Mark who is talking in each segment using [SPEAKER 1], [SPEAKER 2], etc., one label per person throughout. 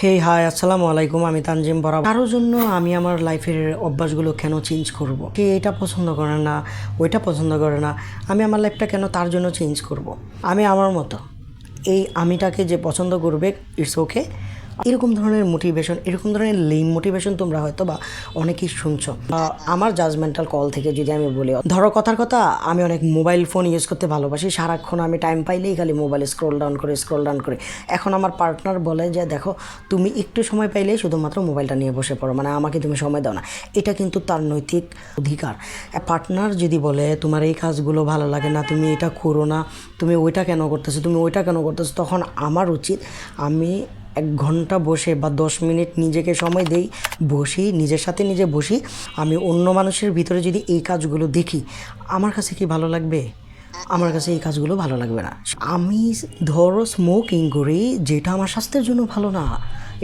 [SPEAKER 1] হে high আসসালামু আলাইকুম, আমি তানজিম বরাব কারোর জন্য আমি আমার লাইফের অভ্যাসগুলো কেন চেঞ্জ করব। কে এটা পছন্দ করে না, ওইটা পছন্দ করে না, আমি আমার লাইফটা কেন তার জন্য চেঞ্জ করব। আমি আমার মতো, এই আমিটাকে যে পছন্দ করবে ইটস ওকে এরকম ধরনের মোটিভেশন এরকম ধরনের লিম মোটিভেশন তোমরা হয়তো বা অনেকেই শুনছো। আমার জাজমেন্টাল কল থেকে যদি আমি বলি, ধরো কথার কথা, আমি অনেক মোবাইল ফোন ইউজ করতে ভালোবাসি। সারাক্ষণ আমি টাইম পাইলেই খালি মোবাইল স্ক্রোল ডাউন করে স্ক্রোল ডাউন করে। এখন আমার পার্টনার বলে যে, দেখো, তুমি একটু সময় পাইলেই শুধুমাত্র মোবাইলটা নিয়ে বসে পড়ো মানে আমাকে তুমি সময় দাও না। এটা কিন্তু তার নৈতিক অধিকার। পার্টনার যদি বলে, তোমার এই কাজগুলো ভালো লাগে না, তুমি এটা করো না, তুমি ওইটা কেন করতেছো, তুমি ওইটা কেন করতেছো? তখন আমার উচিত আমি এক ঘণ্টা বসে বা দশ মিনিট নিজেকে সময় দেই, বসি, নিজের সাথে নিজে বসি। আমি অন্য মানুষের ভিতরে যদি এই কাজগুলো দেখি, আমার কাছে কি ভালো লাগবে? আমার কাছে এই কাজগুলো ভালো লাগবে না। আমি ধরো স্মোকিং করি, যেটা আমার স্বাস্থ্যের জন্য ভালো না।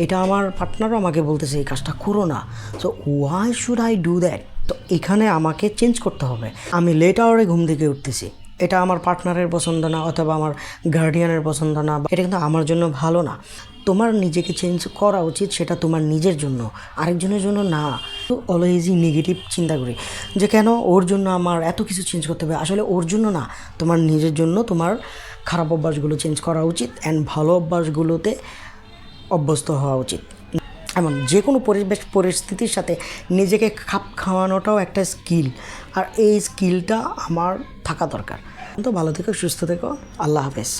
[SPEAKER 1] এটা আমার পার্টনারও আমাকে বলতেছে, এই কাজটা করো না। So why should I do that তো এখানে আমাকে চেঞ্জ করতে হবে। আমি লেট আওয়ারে ঘুম থেকে উঠতেছি। এটা আমার পার্টনারের পছন্দ না, অথবা আমার গার্ডিয়ানের পছন্দ না এটা কিন্তু আমার জন্য ভালো না। তোমার নিজেকে চেঞ্জ করা উচিত সেটা তোমার নিজের জন্য, আরেকজনের জন্য না। তো অলওয়েজই নেগেটিভ চিন্তা করি যে কেন ওর জন্য আমার এত কিছু চেঞ্জ করতে হবে? আসলে ওর জন্য না, তোমার নিজের জন্য তোমার খারাপ অভ্যাসগুলো চেঞ্জ করা উচিত অ্যান্ড ভালো অভ্যাসগুলোতে অভ্যস্ত হওয়া উচিত। এমন যে কোনো পরিবেশ, পরিস্থিতির সাথে নিজেকে খাপ খাওয়ানোটাও একটা স্কিল আর এই স্কিলটা আমার থাকা দরকার। তো ভালো থেকো, সুস্থ থেকো, আল্লাহ হাফেজ।